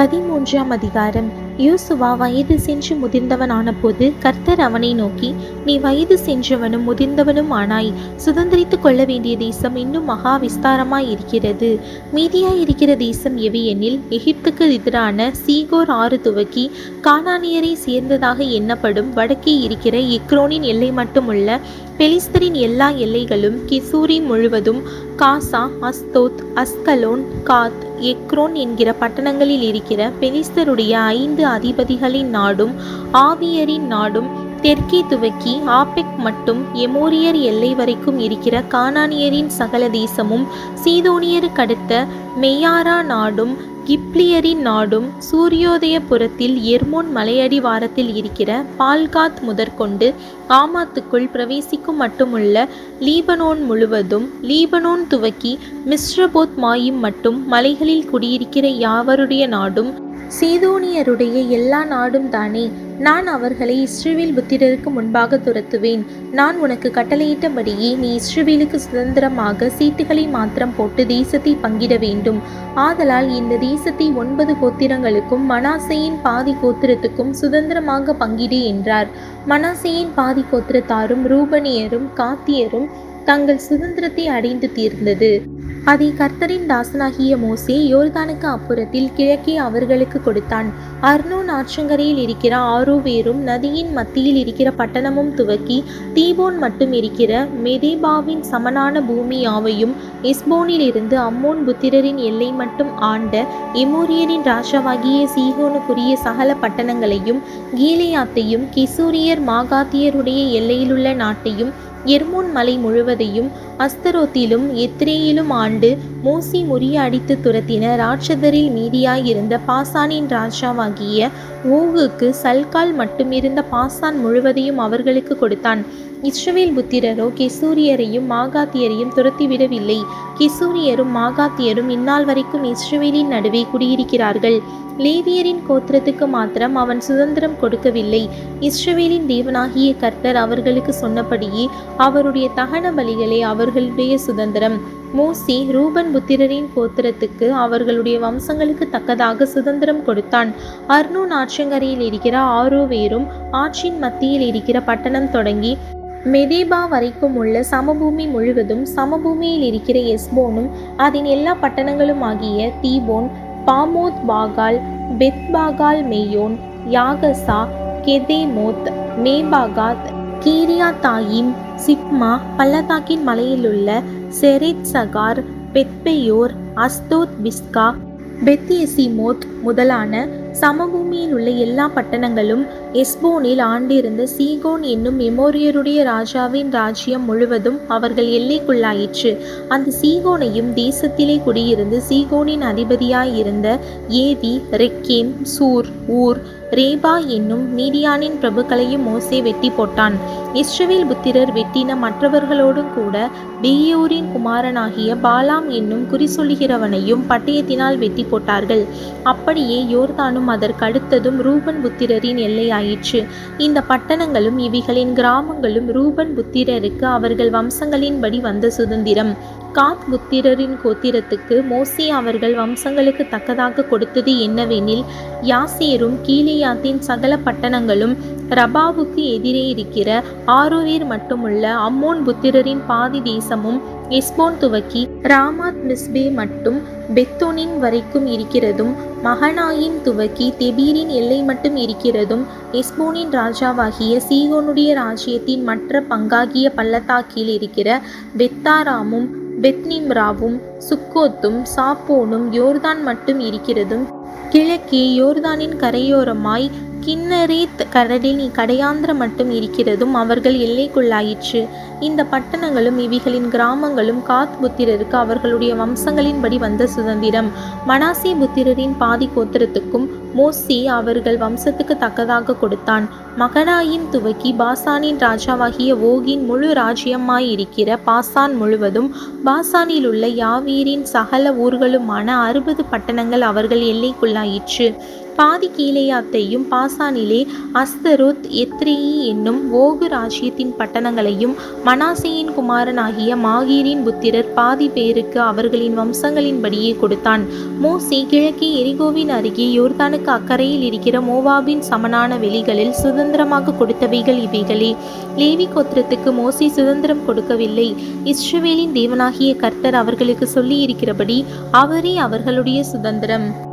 பதிமூன்றாம் அதிகாரம். யூசுவா வயது சென்று முதிர்ந்தவனான போது கர்த்தர் அவனை நோக்கி நீ வயது சென்றவனும் முதிர்ந்தவனும் ஆனாய். சுதந்திரித்துக் கொள்ள வேண்டிய தேசம் இன்னும் மகா விஸ்தாரமாய் இருக்கிறது. மீதியாய் இருக்கிற தேசம் எவை எனில் எகிப்துக்கு எதிரான சீகோர் ஆறு துவக்கி கானானியரை சேர்ந்ததாக எண்ணப்படும் வடக்கே இருக்கிற எக்ரோனின் எல்லை மட்டுமுள்ள பெலிஸ்தரின் எல்லா எல்லைகளும் கிசூரி முழுவதும் காசா அஸ்தோத் அஸ்கலோன் காத் எக்ரோன் என்கிற பட்டணங்களில் இருக்கிற பெலிஸ்தருடைய ஐந்து அதிபதிகளின் நாடும் ஆவியரின் நாடும் தெற்கே துவக்கி ஆபெக் மட்டும் எமோரியர் எல்லை வரைக்கும் இருக்கிற கானானியரின் சகல தேசமும் சீதோனியருக்கடுத்த மெய்யாரா நாடும் கிப்ளியரின் நாடும் சூரியோதயபுரத்தில் எர்மோன் மலையடிவாரத்தில் இருக்கிற பால்காத் முதற்கொண்டு ஆமாத்துக்குள் பிரவேசிக்கும் மட்டுமுள்ள லீபனோன் முழுவதும் லீபனோன் துவக்கி மிஸ்ரபோத் மாயும் மட்டும் மலைகளில் குடியிருக்கிற யாவருடைய நாடும் சீதோனியருடைய எல்லா நாடும் தானே. நான் அவர்களை இஸ்ரேவேல் புத்திரருக்கு முன்பாக துரத்துவேன். நான் உனக்கு கட்டளையிட்டபடியே நீ இஸ்ரேவேலுக்கு சுதந்திரமாக சீட்டுகளை மாத்திரம் போட்டு தேசத்தை பங்கிட வேண்டும். ஆதலால் இந்த தேசத்தை ஒன்பது கோத்திரங்களுக்கும் மனாசையின் பாதி கோத்திரத்துக்கும் சுதந்திரமாக பங்கிடு என்றார். மனாசையின் பாதி கோத்திரத்தாரும் ரூபனியரும் காத்தியரும் தங்கள் சுதந்திரத்தை அடைந்து தீர்ந்தது. அதை கர்த்தரின் தாசனாகிய மோசே யோர்தானுக்கு அப்புறத்தில் கிழக்கே அவர்களுக்கு கொடுத்தான். அர்னோன் ஆற்றங்கரையில் இருக்கிற ஆரோவேரும் நதியின் மத்தியில் இருக்கிற பட்டணமும் துவக்கி தீபோன் மட்டும் இருக்கிற மெதேபாவின் சமனான பூமி யாவையும் இருந்து அம்மோன் புத்திரரின் எல்லை மட்டும் ஆண்ட எமோரியரின் ராஜாவாகிய சீகோனுக்குரிய சகல பட்டணங்களையும் கீலியாத்தையும் கிசூரியர் மாகாத்தியருடைய எல்லையிலுள்ள நாட்டையும் எர்மோன் மலை முழுவதையும் அஸ்தரோத்திலும் எத்ரேயிலும் ஆண்டு மோசி முறியடித்து துரத்தின ராட்சதரில் மீதியாயிருந்த பாசானின் ராஜாவாகிய ஓகுக்கு சல்கால் மட்டுமிருந்த பாசான் முழுவதையும் அவர்களுக்கு கொடுத்தான். இஸ்ரவேல் புத்திரரோ கெசூரியரையும் மாகாத்தியரையும் துரத்திவிடவில்லை. கெசூரியரும் மாகாத்தியரும் இந்நாள் வரைக்கும் இஸ்ரவேலின் நடுவே குடியிருக்கிறார்கள். லேவியரின் கோத்திரத்துக்கு மாத்திரம் அவன் சுதந்திரம் கொடுக்கவில்லை. இஸ்ரவேலின் தேவனாகிய கர்த்தர் அவர்களுக்கு சொன்னபடியே அவருடைய தகன பலிகளே அவர்களுடைய சுதந்திரம். மோசி ரூபன் புத்திரரின் கோத்திரத்துக்கு அவர்களுடைய வம்சங்களுக்கு தக்கதாக சுதந்திரம் கொடுத்தான். அர்னூன் ஆற்றங்கரையில் இருக்கிற ஆரோவேரும் ஆற்றின் மத்தியில் இருக்கிற பட்டணம் தொடங்கி மெதேபா வரைக்கும் உள்ள சமபூமி முழுவதும் சமபூமியில் இருக்கிற எஸ்போனும் அதன் எல்லா பட்டணங்களும் ஆகிய தீபோன் பாமோத் பாகால் பெத்பாகால் மெய்யோன் யாகசா கெதேமோத் மேபாகாத் கீரியா தாயிம் சிப்மா பள்ளத்தாக்கின் மலையிலுள்ள செரித் சகார் பெத்பெயோர் அஸ்தோத் பிஸ்கா பெத்தியசிமோத் முதலான சமபூமியில் உள்ள எல்லா பட்டணங்களும் எஸ்போனில் ஆண்டிருந்த சீகோன் என்னும் எமோரியருடைய ராஜாவின் ராஜ்யம் முழுவதும் அவர்கள் எல்லைக்குள்ளாயிற்று. அந்த சீகோனையும் தேசத்திலே குடியிருந்து சீகோனின் அதிபதியாயிருந்த ஏவி ரெக்கேம் சூர் ஊர் ரேபா என்னும் மீடியானின் பிரபுக்களையும் மோசே வெட்டி போட்டான். இஸ்ரவேல் புத்திரர் வெட்டின மற்றவர்களோடும் கூட பெய்யூரின் குமாரனாகிய பாலாம் என்னும் குறி சொல்லுகிறவனையும் பட்டயத்தினால் வெட்டி போட்டார்கள். அப்படியே யோர்தானும் அதற்கு அடுத்ததும் ரூபன் புத்திரரின் எல்லையாயிற்று. இந்த பட்டணங்களும் இவைகளின் கிராமங்களும் ரூபன் புத்திரருக்கு அவர்கள் வம்சங்களின்படி வந்த சுதந்திரம். காத் புத்திரரின் கோத்திரத்துக்கு மோசி அவர்கள் வம்சங்களுக்கு தக்கதாக கொடுத்தது என்னவெனில் யாசேரும் கீலியாத்தின் சகல பட்டணங்களும் ரபாவுக்கு எதிரே இருக்கிற ஆரோவேர் மட்டுமுள்ள அம்மோன் புத்திரரின் பாதி தேசமும் எஸ்போன் துவக்கி ராமாத் மிஸ்பே மட்டும் பெத்தோனின் வரைக்கும் இருக்கிறதும் மகனாயின் துவக்கி தெபீரின் எல்லை மட்டும் இருக்கிறதும் எஸ்போனின் ராஜாவாகிய சீகோனுடைய ராஜ்யத்தின் மற்ற பங்காகிய பள்ளத்தாக்கில் இருக்கிற பெத்தாராமும் பெத்னிம்ராவும் சுக்கோத்தும் சாப்போனும் யோர்தான் மட்டும் இருக்கிறதும் கிழக்கே யோர்தானின் கரையோரமாய் கிண்ணரேத் கடலில் கடையாந்திரம் மட்டும் இருக்கிறதும் அவர்கள் எல்லைக்குள்ளாயிற்று. இந்த பட்டணங்களும் இவைகளின் கிராமங்களும் காத் புத்திரருக்கு அவர்களுடைய வம்சங்களின்படி வந்த சுதந்திரம். மனாசி புத்திரரின் பாதி கோத்திரத்துக்கும் மோசி அவர்கள் வம்சத்துக்கு தக்கதாக கொடுத்தான். மகனாயின் துவக்கி பாசானின் ராஜாவாகிய ஓகின் முழு ராஜ்யமாயிருக்கிற பாசான் முழுவதும் பாசானில் உள்ள யாவீரின் சகல ஊர்களுமான அறுபது பட்டணங்கள் அவர்கள் எல்லைக்குள்ளாயிற்று. பாதி கீழேயாத்தையும் பாசானிலே அஸ்தரோத் எத்ரேயி என்னும் ஓகு ராஜ்யத்தின் பட்டணங்களையும் மனாசேயின் குமாரனாகிய மாகீரின் புத்திரர் பாதி பேருக்கு அவர்களின் வம்சங்களின்படியே கொடுத்தான். மோசே கிழக்கே எரிகோவின் அருகே யோர்தானுக்கு அக்கறையில் இருக்கிற மோவாபின் சமனான வெளிகளில் சுதந்திரமாக கொடுத்தவைகள் இவைகளே. லேவி கோத்திரத்துக்கு மோசே சுதந்திரம் கொடுக்கவில்லை. இஸ்ரவேலின் தேவனாகிய கர்த்தர் அவர்களுக்கு சொல்லியிருக்கிறபடி அவரே அவர்களுடைய சுதந்திரம்.